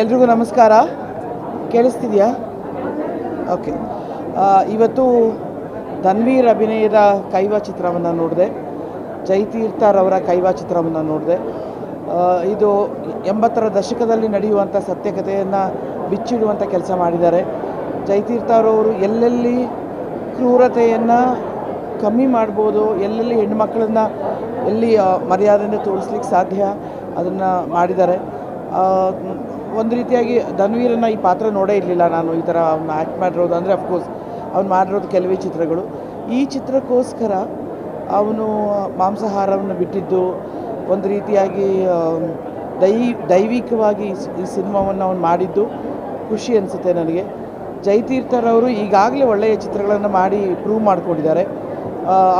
ಎಲ್ರಿಗೂ ನಮಸ್ಕಾರ. ಕೇಳಿಸ್ತಿದೆಯಾ? ಓಕೆ. ಇವತ್ತು ಧನ್ವೀರ್ ಅಭಿನಯದ ಕೈವಾ ಚಿತ್ರವನ್ನು ನೋಡಿದೆ. ಜೈತೀರ್ಥರವರ ಕೈವಾ ಚಿತ್ರವನ್ನು ನೋಡಿದೆ. ಇದು ಎಂಬತ್ತರ ದಶಕದಲ್ಲಿ ನಡೆಯುವಂಥ ಸತ್ಯಕಥೆಯನ್ನು ಬಿಚ್ಚಿಡುವಂಥ ಕೆಲಸ ಮಾಡಿದ್ದಾರೆ. ಜೈತೀರ್ಥರವರು ಎಲ್ಲೆಲ್ಲಿ ಕ್ರೂರತೆಯನ್ನು ಕಮ್ಮಿ ಮಾಡ್ಬೋದು, ಎಲ್ಲೆಲ್ಲಿ ಹೆಣ್ಮಕ್ಳನ್ನ ಎಲ್ಲಿ ಮರ್ಯಾದೆಯನ್ನು ತೋರಿಸ್ಲಿಕ್ಕೆ ಸಾಧ್ಯ ಅದನ್ನು ಮಾಡಿದ್ದಾರೆ. ಒಂದು ರೀತಿಯಾಗಿ ಧನ್ವೀರನ್ನ ಈ ಪಾತ್ರ ನೋಡೇ ಇರಲಿಲ್ಲ ನಾನು. ಈ ಥರ ಅವ್ನು ಆ್ಯಕ್ಟ್ ಮಾಡಿರೋದು ಅಂದರೆ ಅಫ್ಕೋರ್ಸ್ ಅವ್ನು ಮಾಡಿರೋದು ಕೆಲವೇ ಚಿತ್ರಗಳು. ಈ ಚಿತ್ರಕ್ಕೋಸ್ಕರ ಅವನು ಮಾಂಸಾಹಾರವನ್ನು ಬಿಟ್ಟಿದ್ದು, ಒಂದು ರೀತಿಯಾಗಿ ದೈ, ದೈವಿಕವಾಗಿ ಈ ಸಿನಿಮಾವನ್ನು ಅವನು ಮಾಡಿದ್ದು ಖುಷಿ ಅನಿಸುತ್ತೆ ನನಗೆ. ಜಯತೀರ್ಥರವರು ಈಗಾಗಲೇ ಒಳ್ಳೆಯ ಚಿತ್ರಗಳನ್ನು ಮಾಡಿ ಪ್ರೂವ್ ಮಾಡಿಕೊಂಡಿದ್ದಾರೆ.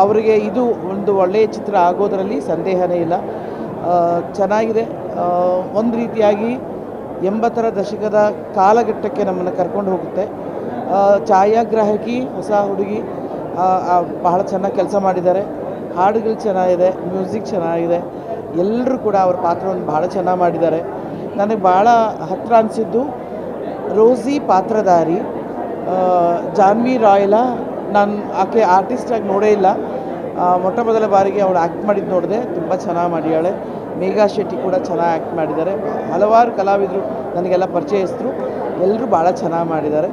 ಅವರಿಗೆ ಇದು ಒಂದು ಒಳ್ಳೆಯ ಚಿತ್ರ ಆಗೋದರಲ್ಲಿ ಸಂದೇಹನೇ ಇಲ್ಲ. ಚೆನ್ನಾಗಿದೆ. ಒಂದು ರೀತಿಯಾಗಿ ಎಂಬತ್ತರ ದಶಕದ ಕಾಲಘಟ್ಟಕ್ಕೆ ನಮ್ಮನ್ನು ಕರ್ಕೊಂಡು ಹೋಗುತ್ತೆ. ಛಾಯಾಗ್ರಾಹಕಿ, ಹೊಸ ಹುಡುಗಿ ಬಹಳ ಚೆನ್ನಾಗಿ ಕೆಲಸ ಮಾಡಿದ್ದಾರೆ. ಹಾಡುಗಳು ಚೆನ್ನಾಗಿದೆ, ಮ್ಯೂಸಿಕ್ ಚೆನ್ನಾಗಿದೆ. ಎಲ್ಲರೂ ಕೂಡ ಅವ್ರ ಪಾತ್ರವನ್ನು ಭಾಳ ಚೆನ್ನಾಗಿ ಮಾಡಿದ್ದಾರೆ. ನನಗೆ ಭಾಳ ಹತ್ತಿರ ಅನಿಸಿದ್ದು, ರೋಸಿ ಪಾತ್ರಧಾರಿ ಜಾನ್ವಿ ರಾಯ್ಲ ನಾನು ಆಕೆ ಆರ್ಟಿಸ್ಟಾಗಿ ನೋಡೇ ಇಲ್ಲ. ಮೊಟ್ಟ ಮೊದಲ ಬಾರಿಗೆ ಅವಳು ಆ್ಯಕ್ಟ್ ಮಾಡಿದ್ದು ನೋಡಿದೆ, ತುಂಬ ಚೆನ್ನಾಗಿ ಮಾಡಿಯಾಳೆ ಮೇಘಾ ಶೆಟ್ಟಿ ಕೂಡ ಚೆನ್ನಾಗಿ ಆ್ಯಕ್ಟ್ ಮಾಡಿದ್ದಾರೆ. ಹಲವಾರು ಕಲಾವಿದರು ನನಗೆಲ್ಲ ಪರಿಚಯಿಸಿದ್ರು ಎಲ್ಲರೂ ಭಾಳ ಚೆನ್ನಾಗಿ ಮಾಡಿದ್ದಾರೆ.